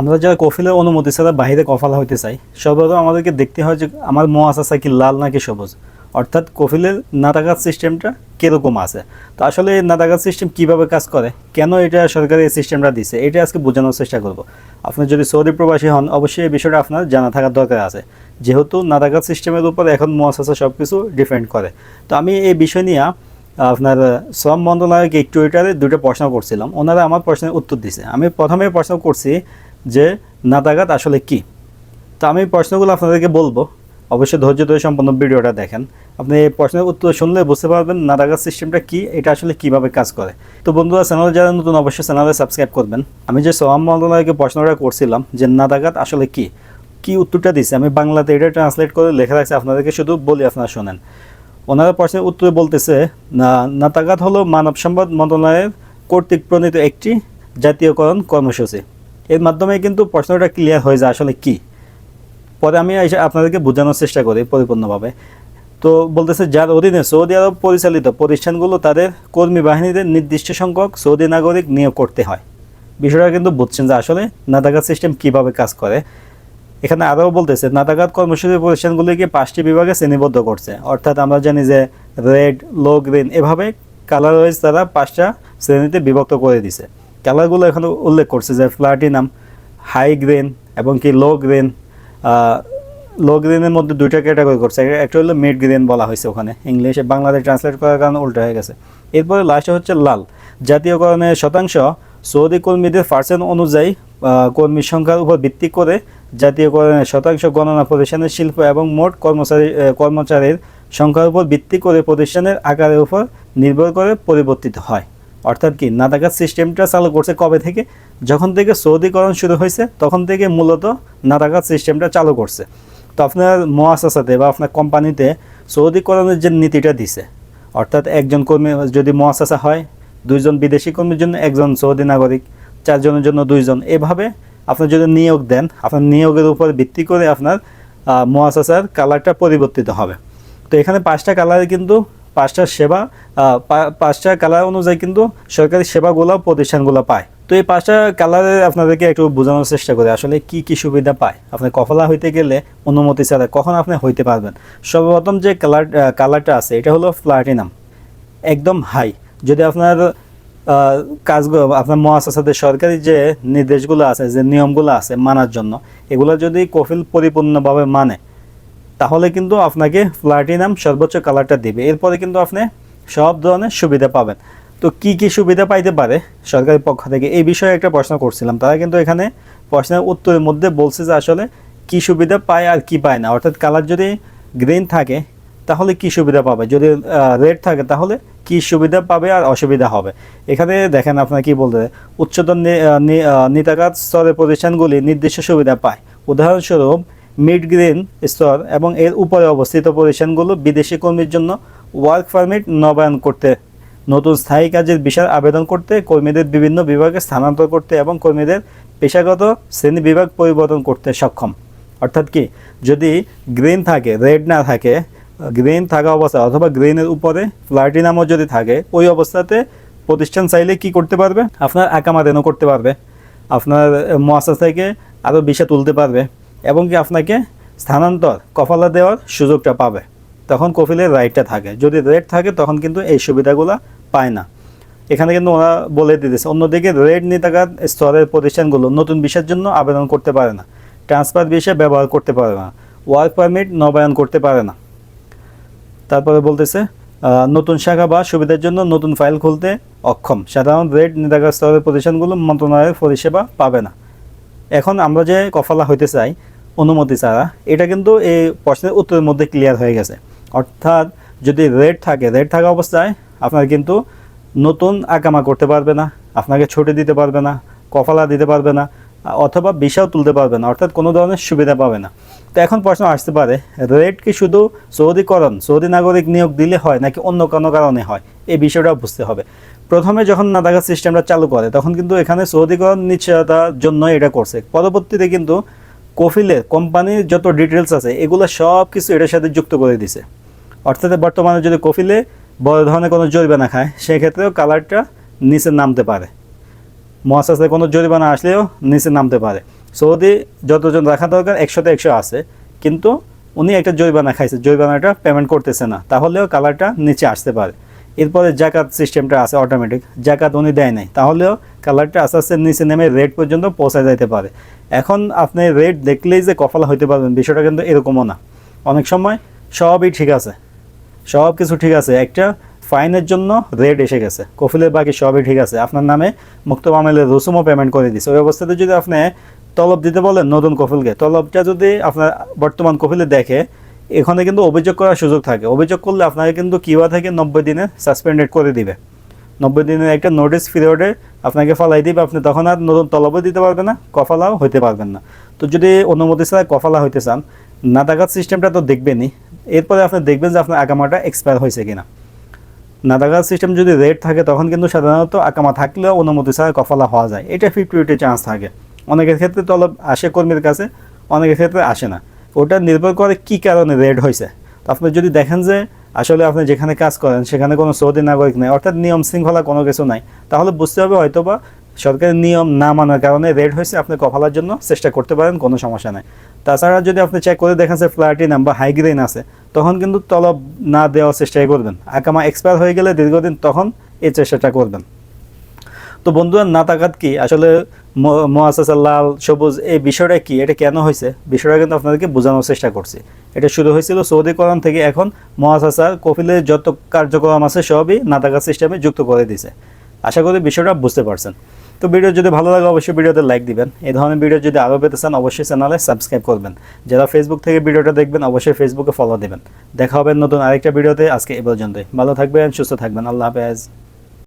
আমরা যারা কফিলের অনুমতি ছাড়া বাইরে কফালা হইতে চাই সর্বপ্রথম আমাদেরকে দেখতে হয় যে আমার মোয়াসাসা কি লাল নাকি সবুজ। অর্থাৎ কফিলের নাটাঘাত সিস্টেমটা কীরকম আছে? তো আসলে এই নাটাঘাত সিস্টেম কীভাবে কাজ করে? কেন এটা সরকার এই সিস্টেমটা দিছে? এটা আজকে বোঝানোর চেষ্টা করব। আপনি যদি সৌদি প্রবাসী হন, অবশ্যই এই বিষয়টা আপনার জানা থাকার দরকার আছে। যেহেতু নাটাঘাত সিস্টেমের উপর এখন মোয়াসাসা সব কিছু ডিপেন্ড করে। তো আমি এই বিষয় নিয়ে আপনার শ্রম মন্ত্রণালয়কে টুইটারে দুটো প্রশ্ন করছিলাম। ওনারা আমার প্রশ্নের উত্তর দিছে। আমি প্রথমে প্রশ্ন করছি যে নাদাগাত আসলে কি? তো আমি প্রশ্নগুলো আপনাদেরকে বলব। অবশ্যই ধৈর্য ধরে সম্পূর্ণ ভিডিওটা দেখেন। আপনি এই প্রশ্নের উত্তর শুনলে বুঝতে পারবেন নাতাঘাত সিস্টেমটা কি, এটা আসলে কীভাবে কাজ করে। তো বন্ধুরা, চ্যানেল যারা নতুন, অবশ্যই চ্যানেলে সাবস্ক্রাইব করবেন। আমি যে শ্রম মন্ত্রণালয়কে প্রশ্নটা করছিলাম যে নাদাগাত আসলে কি কি উত্তরটা দিছে আমি বাংলাতে এটা ট্রান্সলেট করে লেখা রাখছি, আপনাদেরকে শুধু বলি, আপনারা শোনেন। ওনারা প্রশ্নের উত্তরে বলতেছে, না নাতাঘাত হলো মানব সম্পদ মন্ত্রণালয়ের কর্তৃক প্রণীত একটি জাতীয়করণ কর্মসূচি। এর মাধ্যমে কিন্তু প্রশ্নটা ক্লিয়ার হয়ে যায় আসলে কি। পরে আমি আপনাদেরকে বোঝানোর চেষ্টা করি পরিপূর্ণভাবে। তো বলতেছে, যার অধীনে সৌদি আরব পরিচালিত প্রতিষ্ঠানগুলো তাদের কর্মী বাহিনীতে নির্দিষ্ট সংখ্যক সৌদি নাগরিক নিয়োগ করতে হয়। বিষয়টা কিন্তু বুঝছেন যে আসলে নাতাঘাত সিস্টেম কীভাবে কাজ করে। এখানে আরও বলতেছে নাতাঘাত কর্মসূচি প্রতিষ্ঠানগুলিকে পাঁচটি বিভাগে শ্রেণীবদ্ধ করছে। অর্থাৎ আমরা জানি যে রেড, লো, গ্রিন এভাবে কালার ওয়াইজ তারা পাঁচটা শ্রেণীতে বিভক্ত করে দিছে। কালারগুলো এখানে উল্লেখ করছে যে প্লাটিনাম হাই গ্রেন এবং কি লো গ্রেন লো গ্রেনের মধ্যে দুইটা ক্যাটাগরি করছে। একটা- হলো মিড গ্রেন বলা হয়েছে ওখানে, ইংলিশে বাংলাতে ট্রান্সলেট করার কারণে উল্টো হয়ে গেছে। এরপরে লাস্টে হচ্ছে লাল, জাতীয়করণের শতাংশ সৌদি কর্মীদের পার্সেন্ট অনুযায়ী কর্মীর সংখ্যার উপর ভিত্তি করে জাতীয়করণের শতাংশ গণনা প্রতিষ্ঠানের শিল্প এবং মোট কর্মচারী কর্মচারীর সংখ্যার উপর ভিত্তি করে প্রতিষ্ঠানের আকারের উপর নির্ভর করে পরিবর্তিত হয়। অর্থাৎ কি নাদাগাত সিস্টেমটা চালু করছে কবে থেকে? যখন থেকে সৌদিকরণ শুরু হয়েছে, তখন থেকে মূলত নাদাগাত সিস্টেমটা চালু করছে। তো আপনার মহাসাসাতে বা আপনার কোম্পানিতে সৌদিকরণের যে নীতিটা দিছে, অর্থাৎ একজন কর্মী যদি মহাসাসা হয়, দুইজন বিদেশি কর্মীর জন্য একজন সৌদি নাগরিক, চারজনের জন্য দুইজন, এভাবে আপনি যদি নিয়োগ দেন, আপনার নিয়োগের উপর ভিত্তি করে আপনার মহাসাসার কালারটা পরিবর্তিত হবে। তো এখানে পাঁচটা কালারে কিন্তু পাঁচটা সেবা পাঁচটা কালার অনুযায়ী কিন্তু সরকারি সেবাগুলো, প্রতিষ্ঠানগুলো পায়। তো এই পাঁচটা কালারে আপনাদেরকে একটু বোঝানোর চেষ্টা করে, আসলে কি কি সুবিধা পায়। আপনি কফলা হইতে গেলে অনুমতি ছাড়া কখন আপনি হইতে পারবেন? সর্বপ্রথম যে কালার কালারটা আছে, এটা হলো প্লাটিনাম একদম হাই যদি আপনার কাজগুলো, আপনার মহাসাসাতে সরকারি যে নির্দেশগুলো আছে, যে নিয়মগুলো আছে মানার জন্য, এগুলো যদি কফিল পরিপূর্ণভাবে মানে তাহলে কিন্তু আপনাকে প্লাটিনাম সর্বোচ্চ কালারটা দিবে। এরপরে কিন্তু আপনি সব ধরনের সুবিধা পাবেন। তো কি কি সুবিধা পাইতে পারে সরকারের পক্ষ থেকে? এই বিষয়ে একটা প্রশ্ন করছিলাম। তারা কিন্তু এখানে প্রশ্নের উত্তরের মধ্যে বলছে যে আসলে কি সুবিধা পায় আর কি পায় না। অর্থাৎ কালার যদি গ্রিন থাকে তাহলে কি সুবিধা পাবে? যদি রেড থাকে তাহলে কি সুবিধা পাবে আর অসুবিধা হবে? এখানে দেখেন আপনার কি বলতে উচ্চতর নি- আহ, নি- আহ, স্তরের প্রতিষ্ঠানগুলি নির্দিষ্ট সুবিধা পায়। উদাহরণস্বরূপ মিড গ্রিন স্তর এবং এর উপরে অবস্থিত প্রতিষ্ঠানগুলো বিদেশি কর্মীর জন্য ওয়ার্ক পারমিট নবায়ন করতে, নতুন স্থায়ী কাজের বিশাল আবেদন করতে, কর্মীদের বিভিন্ন বিভাগে স্থানান্তর করতে এবং কর্মীদের পেশাগত শ্রেণি বিভাগ পরিবর্তন করতে সক্ষম। অর্থাৎ কি, যদি গ্রিন থাকে, রেড না থাকে, গ্রিন থাকা অবস্থা অথবা গ্রিনের উপরে প্লাটিনামও যদি থাকে, ওই অবস্থাতে প্রতিষ্ঠান চাইলে কি করতে পারবে? আপনার আকামাদেনও করতে পারবে। আপনার মহাসা থেকে আরও বিষা তুলতে পারবে। এবং কি আপনাকে স্থানান্তর, কফালা দেওয়ার সুযোগটা পাবে। তখন কফিলের রাইটটা থাকে। যদি রেড থাকে, তখন কিন্তু এই সুবিধাগুলো পায় না। এখানে কিন্তু ওরা বলে দিতেছে, অন্যদিকে রেড নিতাঘাত স্তরের প্রতিষ্ঠানগুলো নতুন বিষয়ের জন্য আবেদন করতে পারে না। ট্রান্সফার বিষয় ব্যবহার করতে পারে না। ওয়ার্ক পারমিট নবায়ন করতে পারে না। তারপরে বলতেছে নতুন শাখা বা সুবিধার জন্য নতুন ফাইল খুলতে অক্ষম। সাধারণ রেড নিতাঘাত স্তরের প্রতিষ্ঠানগুলো মন্ত্রণালয়ের পরিষেবা পাবে না। এখন আমরা যে কফালা হইতে চাই অনুমতি ছাড়া, এটা কিন্তু এই প্রশ্নের উত্তরের মধ্যে ক্লিয়ার হয়ে গেছে। অর্থাৎ যদি রেড থাকে রেড থাকা অবস্থায় আপনার কিন্তু নতুন আকামা করতে পারবে না, আপনাকে ছুটি দিতে পারবে না কফালা দিতে পারবে না, অথবা বিষাও তুলতে পারবে না, অর্থাৎ কোনো ধরনের সুবিধা পাবে না। তো এখন প্রশ্ন আসতে পারে রেড কি শুধু সৌদিকরণ, সৌদি নাগরিক নিয়োগ দিলে হয় নাকি অন্য কোনো কারণে হয়? এই বিষয়টাও বুঝতে হবে। প্রথমে যখন নাদাঘাত সিস্টেমটা চালু করে, তখন কিন্তু এখানে সৌদিকরণ নিশ্চয়তার জন্য এটা করছে। পরবর্তীতে কিন্তু কফিলের কোম্পানির যত ডিটেলস আছে, এগুলো সব কিছু এটার সাথে যুক্ত করে দিছে। অর্থাৎ বর্তমানে যদি কফিলে বড় ধরনের কোনো জরিমানা খায়, সেক্ষেত্রেও কালারটা নিচে নামতে পারে। মহাশাসে কোনো জরিমানা আসলেও নিচে নামতে পারে। সৌদি যতজন রাখা দরকার, একশোতে একশো আছে। কিন্তু উনি একটা জৈবানা খাইছে জৈবানাটা পেমেন্ট করতেছে না। তাহলেও কালারটা নিচে আসতে পারে। এরপরে জাকাত সিস্টেমটা আছে অটোমেটিক জাকাত উনি দেয় নাই। তাহলেও কালারটা আস্তে আস্তে নিচে নেমে রেড পর্যন্ত পৌঁছে যাইতে পারে। এখন আপনি রেড দেখলেই যে কফলা হইতে পারবেন, বিষয়টা কিন্তু এরকমও না। অনেক সময় সবই ঠিক আছে। সব কিছু ঠিক আছে। একটা ফাইনের জন্য রেড এসে গেছে। কফিলের বাকি সবই ঠিক আছে। আপনার নামে মুক্ত মামলের রসুমও পেমেন্ট করে দিছে। ওই অবস্থাতে যদি আপনি তলব দিতে বলেন নতুন কফিলকে, তলবটা যদি আপনার বর্তমান কফিলে দেখে এখানে কিন্তু অভিযোগ করার সুযোগ থাকে। অভিযোগ করলে আপনাকে কিন্তু কিওয়া থেকে নব্বই দিনে সাসপেন্ডেড করে দিবে। নব্বই দিনের একটা নোটিস পিরিয়ডে আপনাকে ফালাই দিবে, আপনি তখন আর নতুন তলবও দিতে পারবেন না, কফালাও হইতে পারবেন না। তো যদি অনুমতি ছাড়া কফালা হইতে চান নাদাগাত সিস্টেমটা তো দেখবেনই। এরপরে আপনি দেখবেন যে আপনার আকামাটা এক্সপায়ার হয়েছে কিনা। নাদাগাত সিস্টেম যদি রেট থাকে, তখন কিন্তু সাধারণত আকামা থাকলেও অনুমতি ছাড়া কফালা হওয়া যায়। এটা ফিফটি ফিফটি চান্স থাকে। অনেকের ক্ষেত্রে তলব আসে কর্মীর কাছে, অনেকের ক্ষেত্রে আসে না। ওটা নির্ভর করে কি কারণে রেড হয়েছে। আপনি যদি দেখেন যে আসলে আপনি যেখানে কাজ করেন, সেখানে কোনো সৌদি নাগরিক নেই, অর্থাৎ নিয়ম শৃঙ্খলা কোনো কিছু নাই, তাহলে বুঝতে হবে হয়তো বা সরকারের নিয়ম না মানার কারণে রেড হয়েছে, আপনি কফালার জন্য চেষ্টা করতে পারেন, কোনো সমস্যা নাই। তাছাড়া যদি আপনি চেক করে দেখেন যে প্লাটিনাম বা হাইগ্রেন আছে, তখন কিন্তু তলব না দেওয়ার চেষ্টাই করবেন। আকামা এক্সপায়ার হয়ে গেলে দীর্ঘদিন তখন এই চেষ্টাটা করবেন। তো বন্ধুরা নাতাকাত কি? আসলে মোয়াসাসা লাল সবুজ এই বিষয়টা কি? এটা কেন হয়েছে? বিষয়টা কিন্তু আপনাদেরকে বোঝানোর চেষ্টা করছি। এটা শুরু হয়েছিল সৌদিকরণ থেকে, এখন মোয়াসাসার কফিলের যত কার্যক্রম আছে সবই নাতাকাত সিস্টেমে যুক্ত করে দিছে। আশা করি বিষয়টা বুঝতে পারছেন। তো ভিডিও যদি ভালো লাগে, অবশ্যই ভিডিওতে লাইক দিবেন। এই ধরনের ভিডিও যদি আরও পেতে চান, অবশ্যই চ্যানেলে সাবস্ক্রাইব করবেন। যারা ফেসবুক থেকে ভিডিওটা দেখবেন, অবশ্যই ফেসবুকে ফলো দেবেন। দেখা হবে নতুন আরেকটা ভিডিওতে। আজকে এ পর্যন্তই। ভালো থাকবেন, সুস্থ থাকবেন। আল্লাহ হাফেজ।